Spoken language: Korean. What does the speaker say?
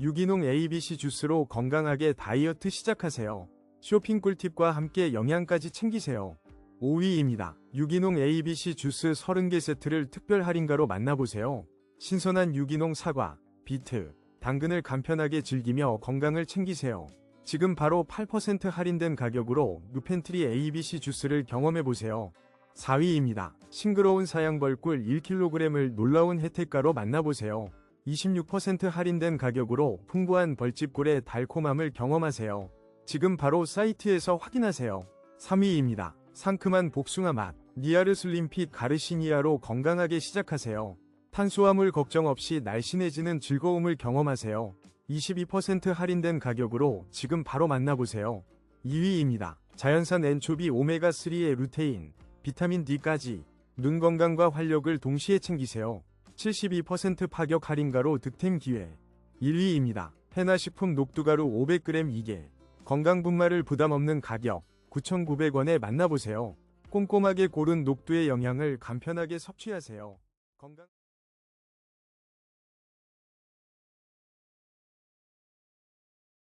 유기농 ABC 주스로 건강하게 다이어트 시작하세요. 쇼핑 꿀팁과 함께 영양까지 챙기세요. 5위입니다. 유기농 ABC 주스 30개 세트를 특별 할인가로 만나보세요. 신선한 유기농 사과, 비트, 당근을 간편하게 즐기며 건강을 챙기세요. 지금 바로 8% 할인된 가격으로 뉴펜트리 ABC 주스를 경험해보세요. 4위입니다. 싱그러운 사양벌꿀 1kg을 놀라운 혜택가로 만나보세요. 26% 할인된 가격으로 풍부한 벌집꿀의 달콤함을 경험하세요. 지금 바로 사이트에서 확인하세요. 3위입니다. 상큼한 복숭아 맛, 니아르 슬림핏 가르시니아로 건강하게 시작하세요. 탄수화물 걱정 없이 날씬해지는 즐거움을 경험하세요. 22% 할인된 가격으로 지금 바로 만나보세요. 2위입니다. 자연산 엔초비 오메가3의 루테인, 비타민 D까지 눈 건강과 활력을 동시에 챙기세요. 72% 파격 할인가로 득템 기회. 1위입니다. 해나식품 녹두가루 500g 2개. 건강 분말을 부담 없는 가격 9,900원에 만나보세요. 꼼꼼하게 고른 녹두의 영양을 간편하게 섭취하세요. 건강